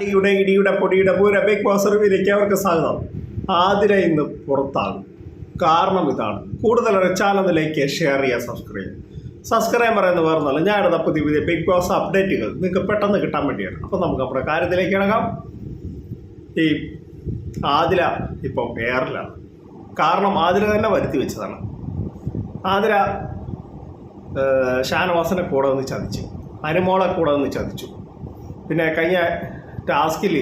ഇടിയുടെ ഇടിയുടെ പൊടിയുടെ പൂര ബിഗ് ബോസ് റിവ്യൂലേക്ക് അവർക്ക് സ്വാഗതം. ആതിര ഇന്ന് പുറത്താകും. കാരണം ഇതാണ്. കൂടുതൽ ചാനലിലേക്ക് ഷെയർ ചെയ്യുക സബ്സ്ക്രൈബ് സബ്സ്ക്രൈബർ എന്ന് പറഞ്ഞാൽ ഞാൻ ഇടുന്ന പുതിയ പുതിയ ബിഗ് ബോസ് അപ്ഡേറ്റുകൾ നിങ്ങൾക്ക് പെട്ടെന്ന് കിട്ടാൻ വേണ്ടിയാണ്. അപ്പോൾ നമുക്ക് നമ്മുടെ കാര്യത്തിലേക്ക് ഇറങ്ങാം. ഈ ആതിര ഇപ്പോൾ എയറിലാണ് കാരണം ആതിര തന്നെ വരുത്തി വെച്ചതാണ്. ആതിര ഷാനവാസിനെ കൂടെ ഒന്ന് ചതിച്ചു. അനുമോളെ കൂടെ ഒന്ന് ചതിച്ചു. പിന്നെ കഴിഞ്ഞ ടാസ്കിൽ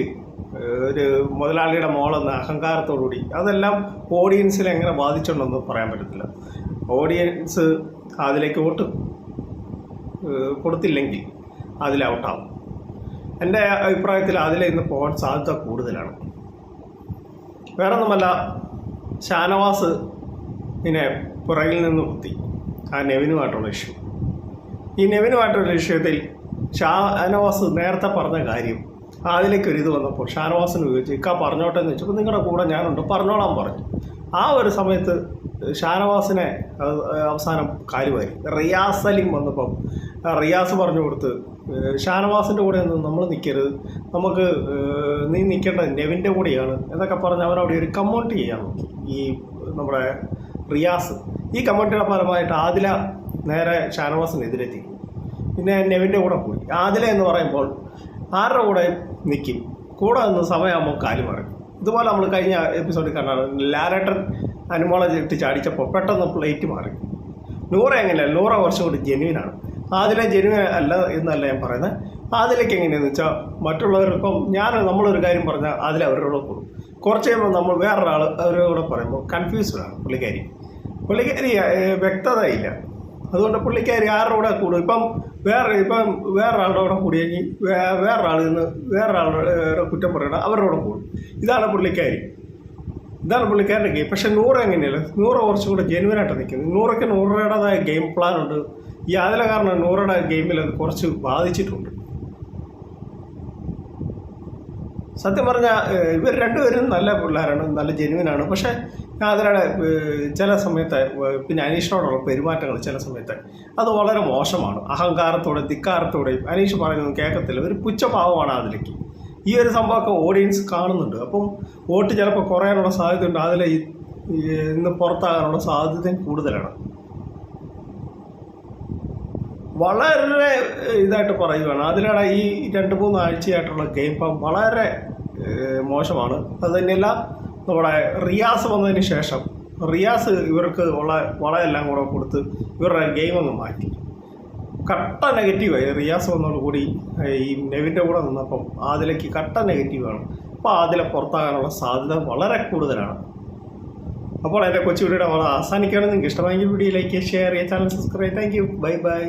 ഒരു മുതലാളിയുടെ മോളെന്ന് അഹങ്കാരത്തോടുകൂടി അതെല്ലാം ഓഡിയൻസിനെ എങ്ങനെ ബാധിച്ചിട്ടുണ്ടെന്ന് പറയാൻ പറ്റത്തില്ല. ഓഡിയൻസ് അതിലേക്ക് വോട്ട് കൊടുത്തില്ലെങ്കിൽ അതിൽ ഔട്ടാവും. എന്റെ അഭിപ്രായത്തിൽ അതിലെ ഇന്ന് പോകാൻ സാധ്യത കൂടുതലാണ്. വേറൊന്നുമല്ല ഷാനവാസ് പിന്നെ പുറകിൽ നിന്ന് കുത്തി ആ നെവിനുമായിട്ടുള്ള ഇഷ്യൂ ഈ നെവിനുമായിട്ടുള്ള വിഷയത്തിൽ ഷാനവാസ് നേരത്തെ പറഞ്ഞ കാര്യം അതിലേക്ക് ഒരു ഇത് വന്നപ്പോൾ ഷാനവാസിന് ചോദിച്ചു ഇക്ക പറഞ്ഞോട്ടെ എന്ന് വെച്ചപ്പോൾ നിങ്ങളുടെ കൂടെ ഞാനുണ്ട് പറഞ്ഞോളാൻ പറഞ്ഞു. ആ ഒരു സമയത്ത് ഷാനവാസിനെ അവസാനം കാര്യമായി. റിയാസ് അലിം വന്നപ്പം റിയാസ് പറഞ്ഞു കൊടുത്ത് ഷാനവാസിന്റെ കൂടെ ഒന്നും നമ്മൾ നിൽക്കരുത് നമുക്ക് നീ നിൽക്കേണ്ടത് നെവിന്റെ കൂടെയാണ്. എന്നൊക്കെ പറഞ്ഞ് അവരവിടെ ഒരു കമ്മൗണ്ട് ചെയ്യാൻ നോക്കി. ഈ നമ്മുടെ റിയാസ്. ഈ കമ്മൗണ്ടിയുടെ ഫലമായിട്ട് ആദില നേരെ ഷാനവാസിനെതിരെത്തി. പിന്നെ നെവിന്റെ കൂടെ പോയി. ആദില എന്ന് പറയുമ്പോൾ ആരുടെ കൂടെ നിൽക്കും കൂടെ നിന്ന് സമയമാകുമ്പോൾ കാലി മാറി. ഇതുപോലെ നമ്മൾ കഴിഞ്ഞ എപ്പിസോഡിൽ കണ്ടാണ് ലാലേട്ടൻ അനുമോളെ ഇട്ട് ചാടിച്ചപ്പോൾ പെട്ടെന്ന് പ്ലേറ്റ് മാറി. നൂറ എങ്ങനെയല്ല നൂറ കുറച്ചും കൂടി ജെനുവിനാണ് ആദിലെ ജെനുവിൻ അല്ല എന്നല്ല ഞാൻ പറയുന്നത്. ആദിലേക്ക് എങ്ങനെയാണെന്ന് വെച്ചാൽ മറ്റുള്ളവർക്കും ഞാൻ നമ്മളൊരു കാര്യം പറഞ്ഞാൽ അതിൽ അവരോട് കൂടും. കുറച്ച് കഴിയുമ്പോൾ നമ്മൾ വേറൊരാൾ അവരോട് പറയുമ്പോൾ കൺഫ്യൂസ്ഡാണ് പുള്ളിക്കാരി. പുള്ളിക്കാരി വ്യക്തതയില്ല. അതുകൊണ്ട് പുള്ളിക്കാരി ആരുടെ കൂടെ കൂടും? ഇപ്പം വേറെ ഇപ്പം വേറൊരാളുടെ കൂടെ കൂടിയെങ്കിൽ വേ- വേറൊരാൾ നിന്ന് വേറൊരാളുടെ കുറ്റം പറയണം അവരുടെ കൂടെ കൂടും. ഇതാണ് പുള്ളിക്കാരി ഇതാണ് പുള്ളിക്കാരുടെ ഗെയിം പക്ഷെ നൂറ് എങ്ങനെയല്ല? നൂറ് കുറച്ചും കൂടെ ജെനുവനായിട്ട് നിൽക്കുന്നത് നൂറൊക്കെ നൂറുടേതായ ഗെയിം പ്ലാൻ ഉണ്ട്. ഈ അതിലെ കാരണം നൂറുടെ ഗെയിമിൽ അത് കുറച്ച് ബാധിച്ചിട്ടുണ്ട്. സത്യം പറഞ്ഞാൽ ഇവർ രണ്ടുപേരും നല്ല പിള്ളേരാണ് നല്ല ജെനുവിനാണ്. പക്ഷേ അതിനിടെ ചില സമയത്ത് പിന്നെ അനീഷിനോടുള്ള പെരുമാറ്റങ്ങൾ ചില സമയത്ത് അത് വളരെ മോശമാണ്. അഹങ്കാരത്തോടെ ധിക്കാരത്തോടെയും അനീഷ് പറയുന്നത് കേൾക്കത്തില്ല. ഒരു പുച്ഛഭാവമാണ് അതിലേക്ക്. ഈ ഒരു സംഭവമൊക്കെ ഓഡിയൻസ് കാണുന്നുണ്ട്. അപ്പം വോട്ട് ചിലപ്പോൾ കുറയാനുള്ള സാധ്യതയുണ്ട്. അതിൽ ഇന്ന് പുറത്താകാനുള്ള സാധ്യതയും കൂടുതലാണ്. വളരെ ഇതായിട്ട് പറയുകയാണ് അതിനിടെ ഈ രണ്ട് മൂന്ന് ആഴ്ചയായിട്ടുള്ള ഗെയിം ഫോം വളരെ മോശമാണ്. അത് തന്നെയല്ല നമ്മുടെ റിയാസ് വന്നതിന് ശേഷം റിയാസ് ഇവർക്ക് ഉള്ള വളയെല്ലാം കൂടെ കൊടുത്ത് ഇവരുടെ ഗെയിം ഒന്ന് മാറ്റി. കട്ട നെഗറ്റീവായി. റിയാസ് വന്നതോടുകൂടി ഈ നെവിന്റെ കൂടെ നിന്നപ്പം അതിലേക്ക് കട്ട നെഗറ്റീവാണ്. അപ്പോൾ അതിലെ പുറത്താകാനുള്ള സാധ്യത വളരെ കൂടുതലാണ്. അപ്പോൾ എന്റെ കൊച്ചു വീഡിയോയുടെ വളരെ അവസാനിക്കുകയാണ് നിങ്ങൾക്ക് ഇഷ്ടമായെങ്കിൽ വീഡിയോ ലൈക്ക് ചെയ്യുക ഷെയർ ചെയ്യുക channel subscribe thank you. Bye bye.